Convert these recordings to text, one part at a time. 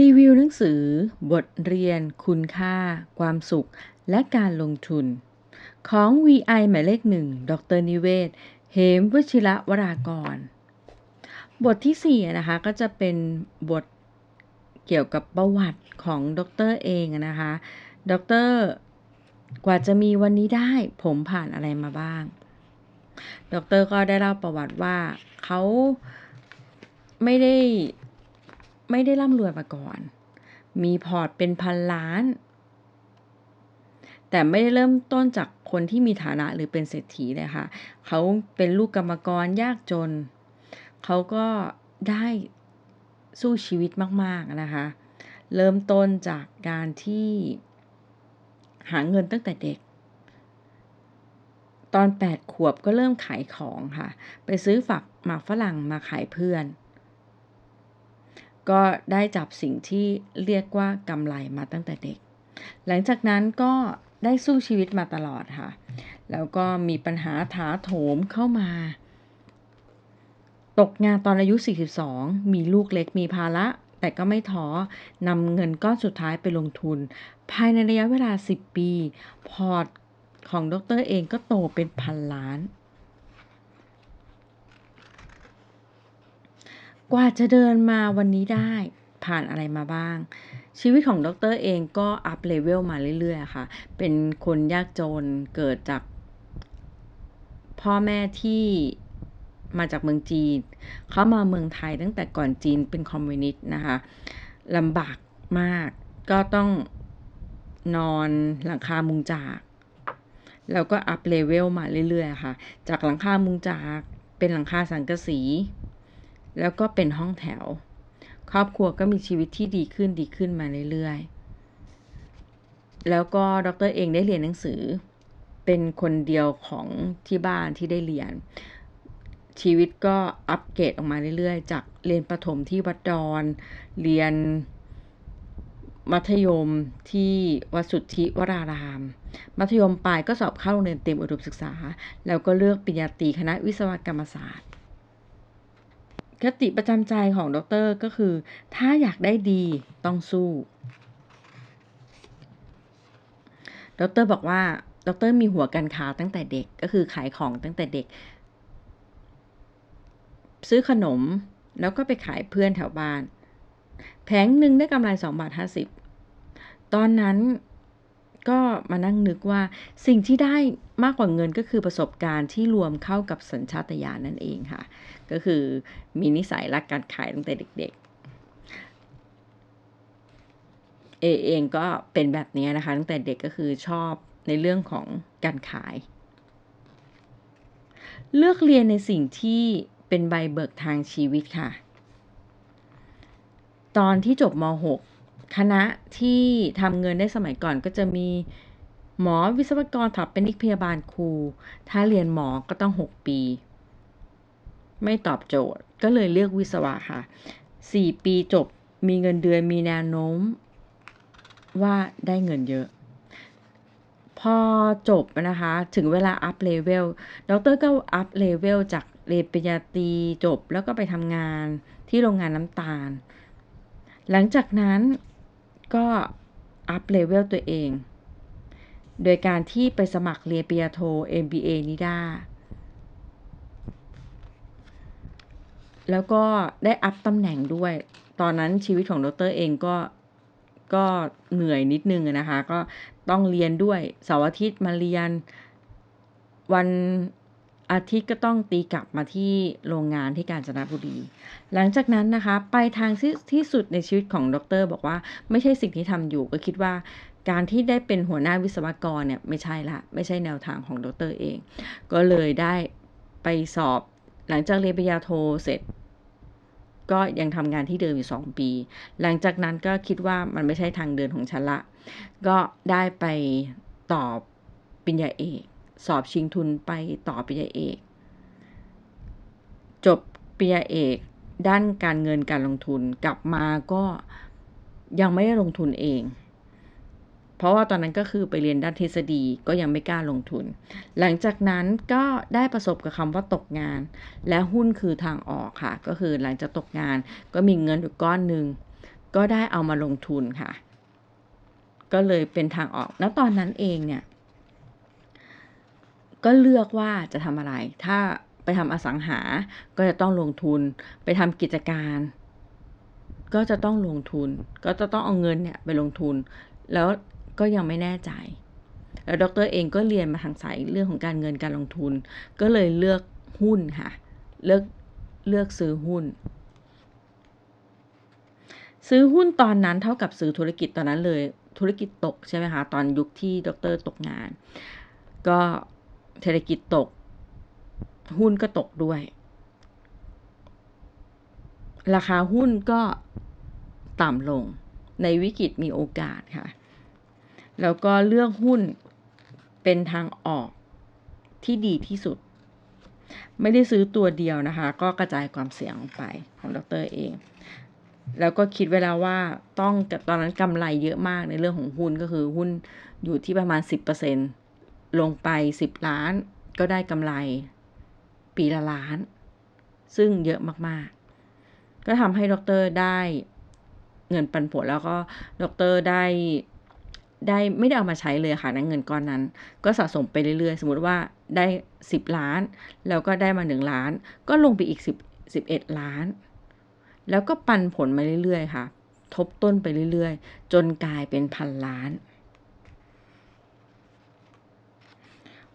รีวิวหนังสือ บทเรียน คุณค่า ความสุข และการลงทุน ของ VI หมายเลขหนึ่ง ดรนิเวศ เหมวชิระวรากร บทที่ 4 นะคะ ก็จะเป็นบทเกี่ยวกับประวัติของดรเองนะคะ ดร กว่าจะมีวันนี้ได้ ผมผ่านอะไรมาบ้าง ดรก็ได้เล่าประวัติว่าเขาไม่ได้ ไม่ได้ร่ำรวยมาก่อน มีพอร์ตเป็นพันล้าน แต่ไม่ได้เริ่มต้นจากคนที่มีฐานะหรือเป็นเศรษฐีเลยค่ะ เขาเป็นลูกกรรมกรยากจน เขาก็ได้สู้ชีวิตมาก ๆ นะคะ เริ่มต้นจากการที่หาเงินตั้งแต่เด็ก ตอน 8 ขวบก็เริ่มขายของค่ะ ไปซื้อฝักหมากฝรั่งมาขายเพื่อน ก็ได้จับสิ่งที่เรียกว่ากำไรมาตั้งแต่เด็ก หลังจากนั้นก็ได้สู้ชีวิตมาตลอดค่ะ แล้วก็มีปัญหาถาโถมเข้ามา ตกงานตอนอายุ 42 มีลูกเล็กมีภาระ แต่ก็ไม่ท้อนำเงินก้อนสุดท้ายไปลงทุน ภายในระยะเวลา 10 ปี พอร์ตของดรเองก็โตเป็นพันล้าน กว่าจะเดินมาวันนี้ได้ผ่านอะไรมาบ้าง ชีวิตของดรเองก็อัพเลเวลมาเรื่อยๆค่ะ เป็นคนยากจนเกิดจากพ่อแม่ที่มาจากเมืองจีน เขามาเมืองไทยตั้งแต่ก่อนจีนเป็นคอมมิวนิสต์นะคะลำบากมากก็ต้องนอนหลังคามุงจากแล้วก็อัพเลเวลมาเรื่อยๆค่ะ จากหลังคามุงจากเป็นหลังคาสังกะสี แล้วก็เป็นห้องแถว ครอบครัวก็มีชีวิตที่ดีขึ้นดีขึ้นมาเรื่อยๆ แล้วก็ดรเองได้เรียนหนังสือ เป็นคนเดียวของที่บ้านที่ได้เรียน ชีวิตก็อัปเกรดออกมาเรื่อยๆ จากเรียนประถมที่วัดดอน เรียนมัธยมที่วัดสุทธิวราราม มัธยมปลายก็สอบเข้าโรงเรียนเตรียมอุดมศึกษา แล้วก็เลือกปริญญาตรีคณะวิศวกรรมศาสตร์ คติประจำใจของดรก็คือ ถ้าอยากได้ดีต้องสู้ ดรบอกว่า ดรมีหัวการค้าตั้งแต่เด็กก็คือขายของตั้งแต่เด็ก ซื้อขนมแล้วก็ไปขายเพื่อนแถวบ้าน แผงหนึ่งได้กำไรสองบาทห้าสิบตอนนั้น ก็มานั่งนึกว่าสิ่งที่ได้มากกว่าเงินก็คือประสบการณ์ที่รวมเข้ากับสัญชาตญาณนั่นเองค่ะ ก็คือมีนิสัยรักการขายตั้งแต่เด็กๆ เอเองก็เป็นแบบนี้นะคะ ตั้งแต่เด็กก็คือชอบในเรื่องของการขาย เลือกเรียนในสิ่งที่เป็นใบเบิกทางชีวิตค่ะ ตอนที่จบม .6 คณะที่ทำเงินได้สมัยก่อนก็จะมีหมอวิศวกรถับเป็นนิกพยาบาลครู ถ้าเรียนหมอก็ต้อง 6 ปี ไม่ตอบโจทย์ ก็เลยเลือกวิศวะค่ะ 4 ปีจบมีเงินเดือนมีแนวโน้ม ว่าได้เงินเยอะ พอจบนะคะ ถึงเวลาอัพเลเวลดรก็อัพเลเวลจากเรียนปริญญาตรีจบแล้วก็ไปทำงานที่โรงงานน้ำตาล หลังจากนั้น ก็อัพเลเวลตัวเอง โดยการที่ไปสมัครเรียนปริญญาโท MBA นิด้าแล้วก็ได้อัพตำแหน่งด้วย ตอนนั้นชีวิตของดรเองก็ก็เหนื่อยนิดนึงนะคะ ก็ต้องเรียนด้วยเสาร์อาทิตย์มาเรียนวัน อาทิตย์ก็ต้องตีกลับมาที่โรงงานที่กาญจนบุรี หลังจากนั้นนะคะ ไปทางที่ที่สุดในชีวิตของดร บอกว่าไม่ใช่สิ่งที่ทำอยู่ก็คิดว่าการที่ได้เป็นหัวหน้าวิศวกรเนี่ยไม่ใช่ละ ไม่ใช่แนวทางของดรเอง ก็เลยได้ไปสอบหลังจากเรียนปริญญาโทเสร็จ ก็ยังทำงานที่เดิมอยู่สองปี หลังจากนั้นก็คิดว่ามันไม่ใช่ทางเดินของฉันละ ก็ได้ไปตอบปริญญาเอก สอบชิงทุนไปต่อปริญญาเอก จบปริญญาเอก ด้านการเงินการลงทุนกลับมาก็ยังไม่ได้ลงทุนเอง เพราะว่าตอนนั้นก็คือไปเรียนด้านทฤษฎีก็ยังไม่กล้าลงทุน หลังจากนั้นก็ได้ประสบกับคำว่าตกงาน และหุ้นคือทางออกค่ะ ก็คือหลังจากตกงานก็มีเงินอยู่ก้อนหนึ่งก็ได้เอามาลงทุนค่ะ ก็เลยเป็นทางออกณตอนนั้นเองเนี่ย ก็เลือกว่าจะทำอะไร ถ้าไปทำอสังหา ก็จะต้องลงทุน ไปทำกิจการ ก็จะต้องลงทุน ก็จะต้องเอาเงินเนี่ยไปลงทุน แล้วก็ยังไม่แน่ใจ แล้วดรเองก็เรียนมาทางสายเรื่องของการเงินการลงทุน ก็เลยเลือกหุ้นค่ะ เลือกเลือกซื้อหุ้น ซื้อหุ้นตอนนั้นเท่ากับซื้อธุรกิจตอนนั้นเลย ธุรกิจตกใช่ไหมคะ ตอนยุคที่ดรตกงาน ก็ เศรษฐกิจตก หุ้นก็ตกด้วย ราคาหุ้นก็ต่ำลงในวิกฤตมีโอกาสค่ะ แล้วก็เลือกหุ้นเป็นทางออกที่ดีที่สุด ไม่ได้ซื้อตัวเดียวนะคะ ก็กระจายความเสี่ยงออกไปของดรเอง แล้วก็คิดไว้แล้วว่าต้องตอนนั้นกำไรเยอะมากในเรื่องของหุ้นก็คือหุ้นอยู่ที่ประมาณ 10% ลงไป 10 ล้าน ก็ได้กำไร ปีละล้าน ซึ่งเยอะมากๆ ก็ทำให้ดรได้เงินปันผลแล้วก็ดรได้ได้ไม่ได้เอามาใช้เลยค่ะนเงินก้อนนั้น ก็สะสมไปเรื่อยๆ สมมติว่าได้ 10 ล้าน แล้วก็ได้มา 1 ล้าน ก็ลงไปอีก 10 11 ล้าน แล้วก็ปันผลมาเรื่อยๆ ค่ะ ทบต้นไปเรื่อยๆ จนกลายเป็นพันล้าน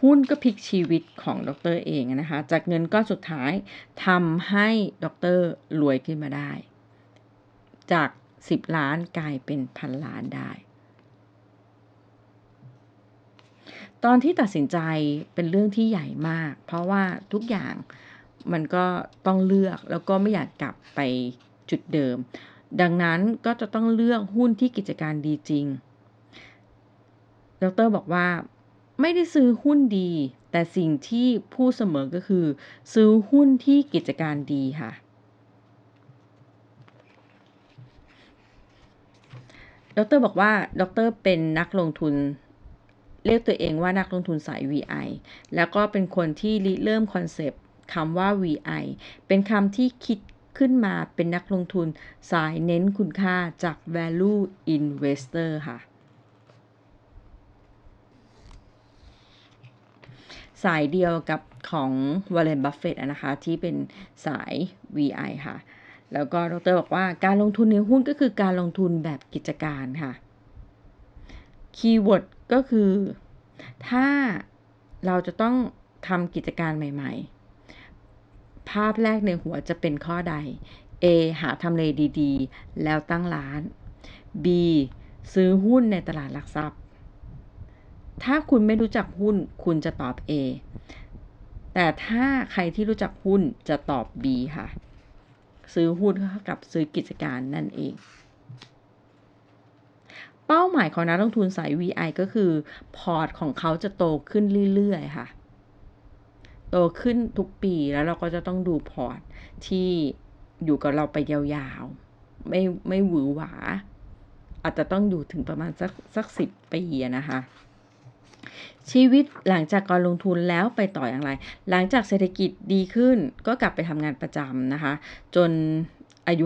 หุ้นก็พลิกชีวิตของดรเองนะคะ จากเงินก้อนสุดท้ายทำให้ดรรวยขึ้นมาได้ จาก 10 ล้านกลายเป็นพันล้านได้ ตอนที่ตัดสินใจเป็นเรื่องที่ใหญ่มาก เพราะว่าทุกอย่างมันก็ต้องเลือกแล้วก็ไม่อยากกลับไปจุดเดิม ดังนั้นก็จะต้องเลือกหุ้นที่กิจการดีจริงดรบอกว่า ไม่ได้ซื้อหุ้นดี แต่สิ่งที่พูดเสมอก็คือ ซื้อหุ้นที่กิจการดีค่ะ ดรบอกว่า ดรเป็นนักลงทุน เรียกตัวเองว่านักลงทุนสาย VI แล้วก็เป็นคนที่ริเริ่มคอนเซปต์คำว่า VI เป็นคำที่คิดขึ้นมาเป็นนักลงทุนสายเน้นคุณค่าจาก value investor ค่ะ สายเดียวกับของวอลเลนบัฟเฟตนะคะที่เป็นสาย VI ค่ะ แล้วก็ดรบอกว่าการลงทุนในหุ้นก็คือการลงทุนแบบกิจการค่ะคีย์เวิร์ดก็คือถ้าเราจะต้องทำกิจการใหม่ ๆ ภาพแรกในหัวจะเป็นข้อใด A หาทำเลดีๆ แล้วตั้งร้าน B ซื้อหุ้นในตลาดหลักทรัพย์ ถ้าคุณไม่รู้จักหุ้น คุณจะตอบ A แต่ถ้าใครที่รู้จักหุ้นจะตอบ B ค่ะ ซื้อหุ้นเท่ากับซื้อกิจการนั่นเอง เป้าหมายของนักลงทุนสาย VI ก็คือ พอร์ตของเขาจะโตขึ้นเรื่อยๆ ค่ะ โตขึ้นทุกปีแล้วเราก็จะต้องดูพอร์ตที่อยู่กับเราไปยาวๆ ไม่ไม่หวือหวา อาจจะต้องอยู่ถึงประมาณสักสักสิบปีนะคะ ชีวิตหลังจากการลงทุนแล้วไปต่ออย่างไร หลังจากเศรษฐกิจดีขึ้นก็กลับไปทำงานประจำนะคะ จนอายุ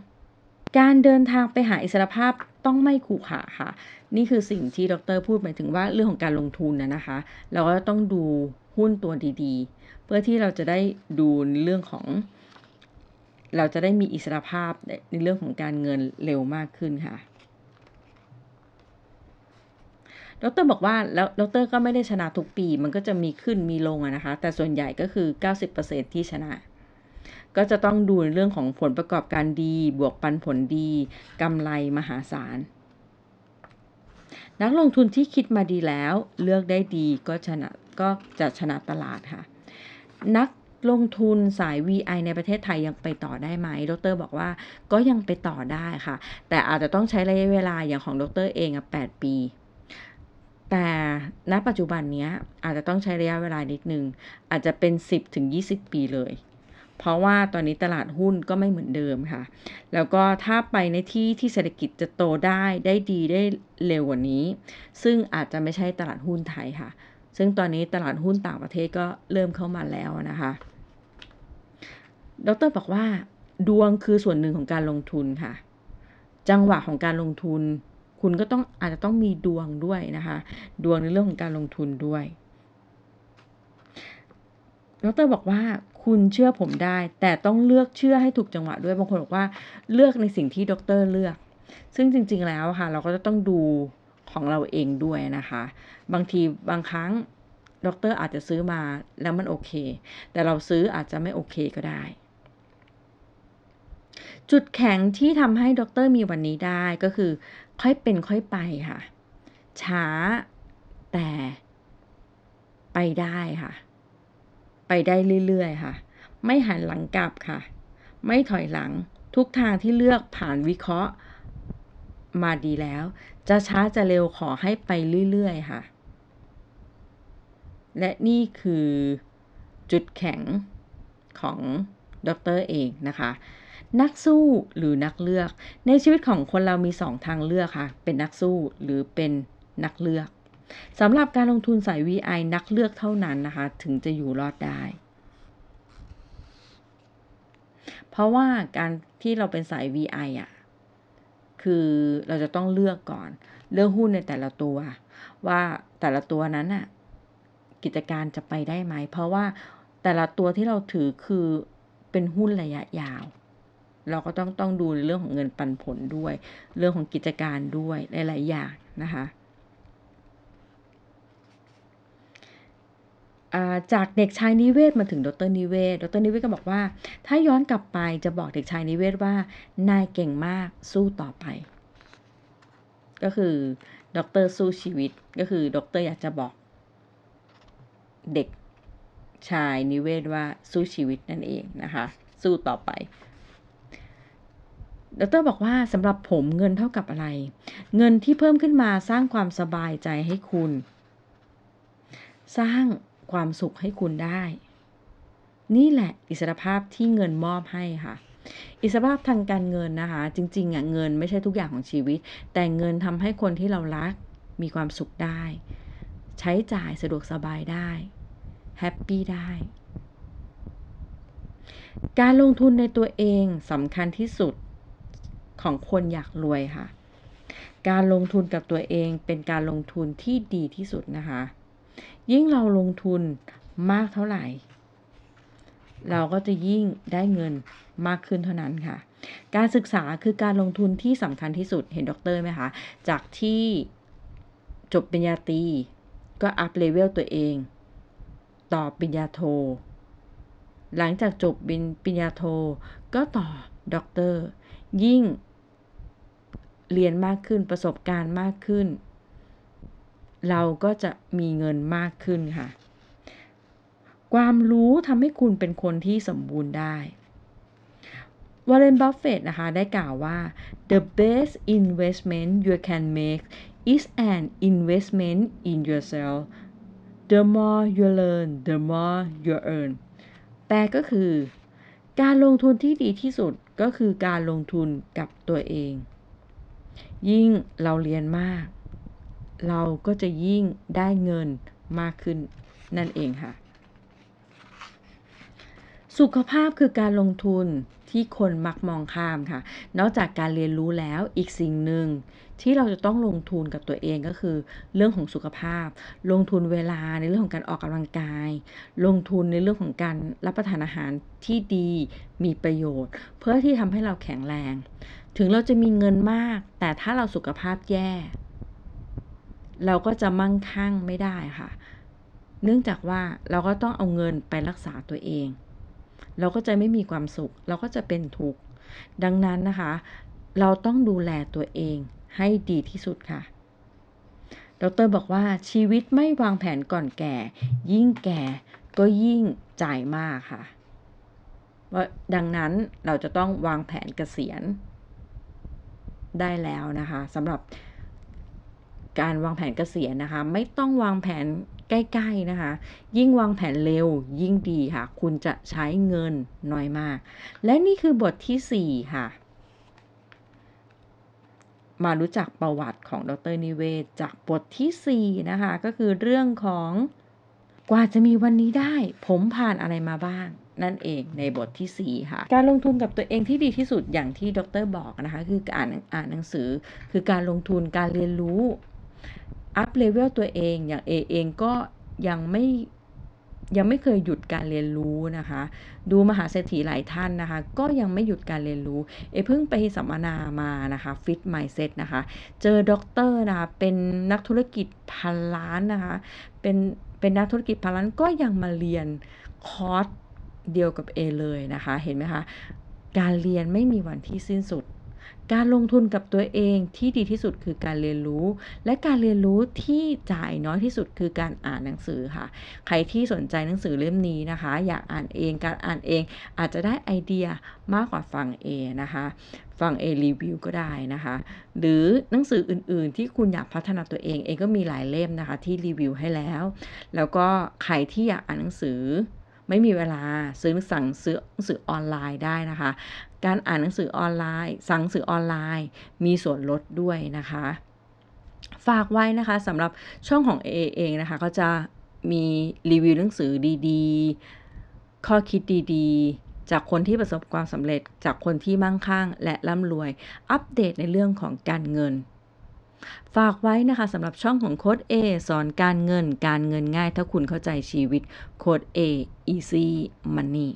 52 การเดินทางไปหาอิสรภาพต้องไม่ขู่ขาค่ะ นี่คือสิ่งที่ดรพูดหมายถึงว่าเรื่องของการลงทุนนะนะคะ เราก็ต้องดูหุ้นตัวดีๆ เพื่อที่เราจะได้ดูเรื่องของ เราจะได้มีอิสรภาพในเรื่องของการเงินเร็วมากขึ้นค่ะ ดรบอกว่าแล้วดรก็ไม่ได้ชนะทุกปี มันก็จะมีขึ้นมีลงนะคะ แต่ส่วนใหญ่ก็คือ 90%ที่ชนะ ก็จะต้องดูในเรื่องของผลประกอบการดี บวกปันผลดีกำไรมหาศาล นักลงทุนที่คิดมาดีแล้ว เลือกได้ดีก็ชนะก็จะชนะตลาดค่ะ นักลงทุนสาย VI ในประเทศไทยยังไปต่อได้ไหม ดรบอกว่าก็ยังไปต่อได้ค่ะ แต่อาจจะต้องใช้ระยะเวลาอย่างของดรเองอะ8ปี แต่ณปัจจุบันนี้อาจจะต้องใช้ระยะเวลานิดนึง อาจจะเป็น 10-20 ปีเลย เพราะว่าตอนนี้ตลาดหุ้นก็ไม่เหมือนเดิมค่ะ แล้วก็ถ้าไปในที่ที่เศรษฐกิจจะโตได้ได้ดีได้เร็วกว่านี้ ซึ่งอาจจะไม่ใช่ตลาดหุ้นไทยค่ะ ซึ่งตอนนี้ตลาดหุ้นต่างประเทศก็เริ่มเข้ามาแล้วนะคะ ดรบอกว่า ดวงคือส่วนหนึ่งของการลงทุนค่ะ จังหวะของการลงทุน คุณก็ต้องอาจจะต้องมีดวงด้วยนะคะ ดวงในเรื่องของการลงทุนด้วยดรบอกว่าคุณเชื่อผมได้ แต่ต้องเลือกเชื่อให้ถูกจังหวะด้วยบางคนบอกว่าเลือกในสิ่งที่ดรเลือก ซึ่งจริง ๆ แล้วค่ะ เราก็จะต้องดูของเราเองด้วยนะคะ บางทีบางครั้งดรอาจจะซื้อมาแล้วมันโอเค แต่เราซื้ออาจจะไม่โอเคก็ได้ จุดแข็งที่ทำให้ดรมีวันนี้ได้ก็คือ ค่อยเป็นค่อยไปค่ะ ช้าแต่ไปได้ค่ะ ไปได้เรื่อยๆค่ะ ไม่หันหลังกลับค่ะ ไม่ถอยหลังทุกทางที่เลือกผ่านวิเคราะห์มาดีแล้ว จะช้าจะเร็วขอให้ไปเรื่อยๆค่ะ และนี่คือจุดแข็งของดรเองนะคะ นักสู้หรือนักเลือก ในชีวิตของคนเรามีสองทางเลือกค่ะ เป็นนักสู้หรือเป็นนักเลือกสำหรับการลงทุนสาย VI นักเลือกเท่านั้นนะคะ ถึงจะอยู่รอดได้ เพราะว่าการที่เราเป็นสาย VI อะคือเราจะต้องเลือกก่อน เลือกหุ้นในแต่ละตัว ว่าแต่ละตัวนั้นอะกิจการจะไปได้ไหม เพราะว่าแต่ละตัวที่เราถือคือเป็นหุ้นระยะยาว เราก็ต้องต้องดูในเรื่องของเงินปันผลด้วย เรื่องของกิจการด้วยหลาย ๆ อย่างนะคะจากเด็กชายนิเวศมาถึงดรนิเวศ ดรนิเวศก็บอกว่า ถ้าย้อนกลับไปจะบอกเด็กชายนิเวศว่า นายเก่งมากสู้ต่อไป ก็คือดรสู้ชีวิต ก็คือดรอยากจะบอก เด็กชายนิเวศว่าสู้ชีวิตนั่นเองนะคะ สู้ต่อไป ดรบอกว่าสำหรับผมเงินเท่ากับอะไร เงินที่เพิ่มขึ้นมาสร้างความสบายใจให้คุณ สร้างความสุขให้คุณได้ นี่แหละอิสรภาพที่เงินมอบให้ค่ะอิสรภาพทางการเงินนะคะ จริงๆอะเงินไม่ใช่ทุกอย่างของชีวิต แต่เงินทำให้คนที่เรารักมีความสุขได้ ใช้จ่ายสะดวกสบายได้แฮปปี้ได้ การลงทุนในตัวเองสำคัญที่สุด ของคนอยากรวยค่ะ การลงทุนกับตัวเองเป็นการลงทุนที่ดีที่สุดนะคะ ยิ่งเราลงทุนมากเท่าไหร่ เราก็จะยิ่งได้เงินมากขึ้นเท่านั้นค่ะ การศึกษาคือการลงทุนที่สำคัญที่สุดเห็นด็อกเตอร์ไหมคะจากที่จบปริญญาตรีก็อัพเลเวลตัวเอง ต่อปริญญาโท หลังจากจบปริญญาโท ก็ต่อด็อกเตอร์ ยิ่ง เรียนมากขึ้นประสบการณ์มากขึ้น เราก็จะมีเงินมากขึ้นค่ะ ความรู้ทำให้คุณเป็นคนที่สมบูรณ์ได้วอร์เรน บัฟเฟตนะคะ ได้กล่าวว่า the best investment you can make is an investment in yourself the more you learn the more you earn แปลก็คือ การลงทุนที่ดีที่สุดก็คือการลงทุนกับตัวเอง ยิ่งเราเรียนมาก เราก็จะยิ่งได้เงินมากขึ้นนั่นเองค่ะ สุขภาพคือการลงทุนที่คนมักมองข้ามค่ะ นอกจากการเรียนรู้แล้วอีกสิ่งหนึ่งที่เราจะต้องลงทุนกับตัวเองก็คือ เรื่องของสุขภาพ ลงทุนเวลาในเรื่องของการออกกำลังกาย ลงทุนในเรื่องของการรับประทานอาหารที่ดีมีประโยชน์ เพื่อที่ทำให้เราแข็งแรง ถึงเราจะมีเงินมาก แต่ถ้าเราสุขภาพแย่ เราก็จะมั่งคั่งไม่ได้ค่ะ เนื่องจากว่าเราก็ต้องเอาเงินไปรักษาตัวเอง เราก็จะไม่มีความสุข เราก็จะเป็นทุกข์ ดังนั้นนะคะ เราต้องดูแลตัวเองให้ดีที่สุดค่ะดรบอกว่าชีวิตไม่วางแผนก่อนแก่ ยิ่งแก่ก็ยิ่งจ่ายมากค่ะว่าดังนั้นเราจะต้องวางแผนเกษียณ ได้แล้วนะคะสำหรับการวางแผนเกษียณนะคะ ไม่ต้องวางแผนใกล้ๆนะคะ ยิ่งวางแผนเร็วยิ่งดีค่ะ คุณจะใช้เงินน้อยมาก และนี่คือบทที่ 4 ค่ะ มารู้จักประวัติของดรนิเวศ จากบทที่ 4 นะคะ ก็คือเรื่องของ กว่าจะมีวันนี้ได้ ผมผ่านอะไรมาบ้าง นั่นเองในบทที่ 4 ค่ะ การลงทุนกับตัวเองที่ดีที่สุดอย่างที่ดรบอกนะคะ คือการอ่านหนังสือ คือการลงทุนการเรียนรู้อัพเลเวลตัวเองอย่างเอเองก็ยังไม่ยังไม่เคยหยุดการเรียนรู้นะคะ ดูมหาเศรษฐีหลายท่านนะคะ ก็ยังไม่หยุดการเรียนรู้ เอเพิ่งไปสัมมนามานะคะฟิตไมเซ็ตนะคะ เจอด็อกเตอร์นะคะ เป็นนักธุรกิจพันล้านนะคะ เป็น เป็นนักธุรกิจพันล้านก็ยังมาเรียนคอร์สเดียวกับเอเลยนะคะ เห็นไหมคะ การเรียนไม่มีวันที่สิ้นสุด การลงทุนกับตัวเองที่ดีที่สุดคือการเรียนรู้ และการเรียนรู้ที่จ่ายน้อยที่สุดคือการอ่านหนังสือค่ะ ใครที่สนใจหนังสือเล่มนี้นะคะ อยากอ่านเองการอ่านเองอาจจะได้ไอเดียมากกว่าฟังเอนะคะฟังเอรีวิวก็ได้นะคะ หรือหนังสืออื่น ๆ ที่คุณอยากพัฒนาตัวเองเองก็มีหลายเล่มนะคะที่รีวิวให้แล้ว แล้วก็ใครที่อยากอ่านหนังสือไม่มีเวลาซื้อสั่งซื้อหนังสือออนไลน์ได้นะคะ การอ่านหนังสือออนไลน์ สั่งหนังสือออนไลน์ มีส่วนลดด้วยนะคะ ฝากไว้นะคะสำหรับช่องของ AA เองนะคะ ก็จะมีรีวิวหนังสือดีๆ ข้อคิดดีๆ จากคนที่ประสบความสำเร็จ จากคนที่มั่งคั่ง และร่ำรวย อัปเดตในเรื่องของการเงิน ฝากไว้นะคะสำหรับช่องของโค้ด A สอนการเงิน การเงินง่ายถ้าคุณเข้าใจชีวิต โค้ด A Easy Money